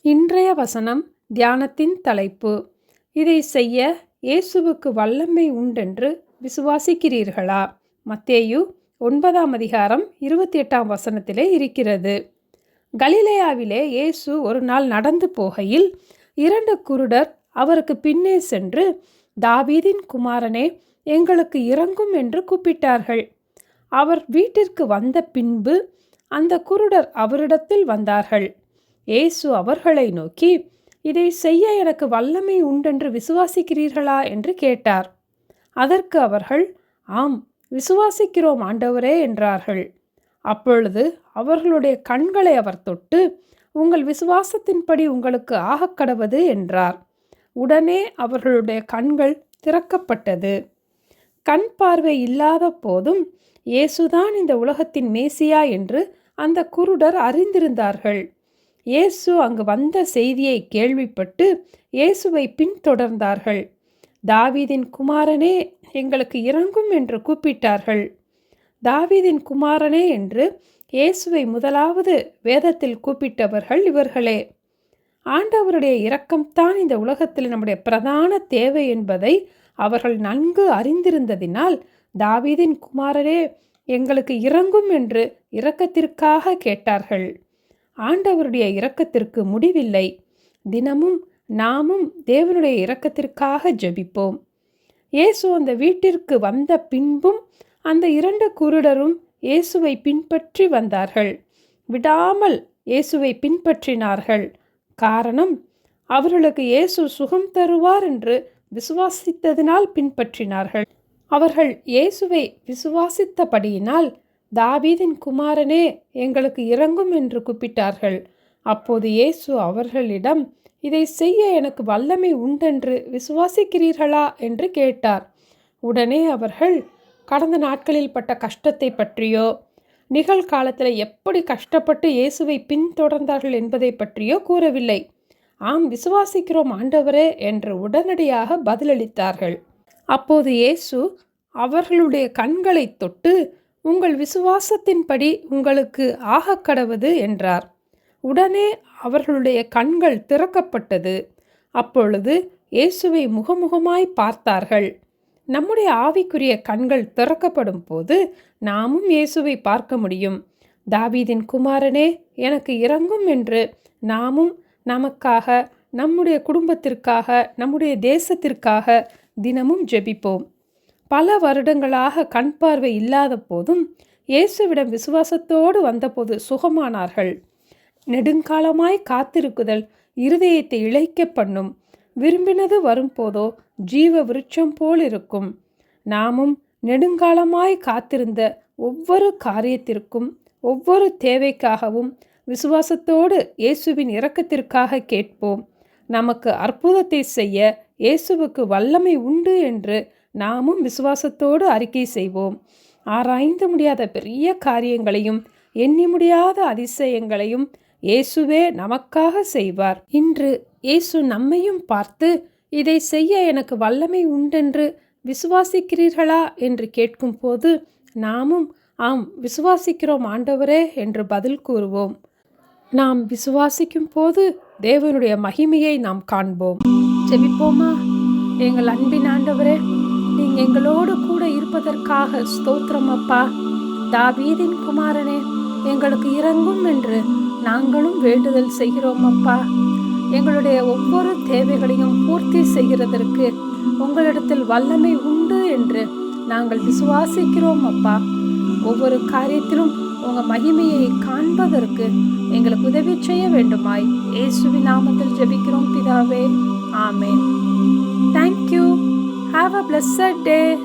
இன்றைய வசனம் தியானத்தின் தலைப்பு. இதை செய்ய இயேசுவுக்கு வல்லமை உண்டென்று விசுவாசிக்கிறீர்களா? மத்தேயு ஒன்பதாம் அதிகாரம் இருபத்தி எட்டாம் வசனத்திலே இருக்கிறது. கலிலேயாவிலே இயேசு ஒரு நாள் நடந்து போகையில் இரண்டு குருடர் அவருக்கு பின்னே சென்று தாவீதின் குமாரனே எங்களுக்கு இறங்கும் என்று கூப்பிட்டார்கள். அவர் வீட்டிற்கு வந்த பின்பு அந்த குருடர் அவரிடத்தில் வந்தார்கள். இயேசு அவர்களை நோக்கி இதை செய்ய எனக்கு வல்லமை உண்டென்று விசுவாசிக்கிறீர்களா? என்று கேட்டார். அதற்கு அவர்கள் ஆம் விசுவாசிக்கிறோம் ஆண்டவரே என்றார்கள். அப்பொழுது அவர்களுடைய கண்களை அவர் தொட்டு உங்கள் விசுவாசத்தின்படி உங்களுக்கு ஆகக்கடவது என்றார். உடனே அவர்களுடைய கண்கள் திறக்கப்பட்டது. கண் பார்வை இல்லாத போதும் இயேசுதான் இந்த உலகத்தின் மேசியா என்று அந்த குருடர் அறிந்திருந்தார்கள். இயேசு அங்கு வந்த செய்தியை கேள்விப்பட்டு இயேசுவை பின்தொடர்ந்தார்கள். தாவீதின் குமாரனே எங்களுக்கு இறங்கும் என்று கூப்பிட்டார்கள். தாவீதின் குமாரனே என்று இயேசுவை முதலாவது வேதத்தில் கூப்பிட்டவர்கள் இவர்களே. ஆண்டவருடைய இரக்கம்தான் இந்த உலகத்தில் நம்முடைய பிரதான தேவை என்பதை அவர்கள் நன்கு அறிந்திருந்ததினால் தாவீதின் குமாரரே எங்களுக்கு இறங்கும் என்று இரக்கத்திற்காக கேட்டார்கள். ஆண்டவருடைய இரக்கத்திற்கு முடிவில்லை. தினமும் நாமும் தேவனுடைய இரக்கத்திற்காக ஜெபிப்போம். இயேசு அந்த வீட்டிற்கு வந்த பின்பும் அந்த இரண்டு குருடரும் இயேசுவை பின்பற்றி வந்தார்கள். விடாமல் இயேசுவை பின்பற்றினார்கள். காரணம் அவர்களுக்கு இயேசு சுகம் தருவார் என்று விசுவாசித்ததினால் பின்பற்றினார்கள். அவர்கள் இயேசுவை விசுவாசித்தபடியினால் தாவீதின் குமாரனே எங்களுக்கு இறங்கும் என்று கூப்பிட்டார்கள். அப்போது இயேசு அவர்களிடம் இதை செய்ய எனக்கு வல்லமை உண்டென்று விசுவாசிக்கிறீர்களா? என்று கேட்டார். உடனே அவர்கள் கடந்த நாட்களில் பட்ட கஷ்டத்தை பற்றியோ நிகழ்காலத்தில் எப்படி கஷ்டப்பட்டு இயேசுவை பின்தொடர்ந்தார்கள் என்பதை பற்றியோ கூறவில்லை. ஆம் விசுவாசிக்கிறோம் ஆண்டவரே என்று உடனடியாக பதிலளித்தார்கள். அப்போது இயேசு அவர்களுடைய கண்களை தொட்டு உங்கள் விசுவாசத்தின்படி உங்களுக்கு ஆகக்கடவது என்றார். உடனே அவர்களுடைய கண்கள் திறக்கப்பட்டது. அப்பொழுது இயேசுவை முகமுகமாய் பார்த்தார்கள். நம்முடைய ஆவிக்குரிய கண்கள் திறக்கப்படும் போது நாமும் இயேசுவை பார்க்க முடியும். தாவீதின் குமாரனே எனக்கு இறங்கும் என்று நாமும் நமக்காக நம்முடைய குடும்பத்திற்காக நம்முடைய தேசத்திற்காக தினமும் ஜெபிப்போம். பல வருடங்களாக கண் பார்வை இல்லாத போதும் இயேசுவிடம் விசுவாசத்தோடு வந்தபோது சுகமானார்கள். நெடுங்காலமாய் காத்திருக்குதல் இருதயத்தை இழைக்க பண்ணும். விரும்பினது வரும்போதோ ஜீவ விருட்சம் போல் இருக்கும். நாமும் நெடுங்காலமாய் காத்திருந்த ஒவ்வொரு காரியத்திற்கும் ஒவ்வொரு தேவைக்காகவும் விசுவாசத்தோடு இயேசுவின் இரக்கத்திற்காக கேட்போம். நமக்கு அற்புதத்தை செய்ய இயேசுவுக்கு வல்லமை உண்டு என்று நாமும் விசுவாசத்தோடு அறிக்கை செய்வோம். ஆராய்ந்து முடியாத பெரிய காரியங்களையும் எண்ணி முடியாத அதிசயங்களையும் இயேசுவே நமக்காக செய்வார். இன்று இயேசு நம்மையும் பார்த்து இதை செய்ய எனக்கு வல்லமை உண்டென்று விசுவாசிக்கிறீர்களா? என்று கேட்கும்போது நாமும் ஆம் விசுவாசிக்கிறோம் ஆண்டவரே என்று பதில் கூறுவோம். நாம் விசுவாசிக்கும் போது தேவனுடைய மகிமையை நாம் காண்போம். ஜெபிப்போமா? எங்கள் அன்பின் ஆண்டவரே நீங்க எங்களோடு கூட இருப்பதற்காக ஸ்தோத்திரம் அப்பா. தாவீதின் குமாரனே எங்களுக்கு இறங்கும் என்று நாங்களும் வேண்டுதல் செய்கிறோம் அப்பா. எங்களுடைய ஒவ்வொரு தேவைகளையும் பூர்த்தி செய்கிறதற்கு உங்களிடத்தில் வல்லமை உண்டு என்று நாங்கள் விசுவாசிக்கிறோம் அப்பா. ஒவ்வொரு காரியத்திலும் உங்கள் மகிமையை காண்பதற்கு எங்களுக்கு உதவி செய்ய வேண்டுமாய். இயேசுவி நாமத்தில் ஜெபிக்கிறோம் பிதாவே. ஆமேன். Thank you have a blessed day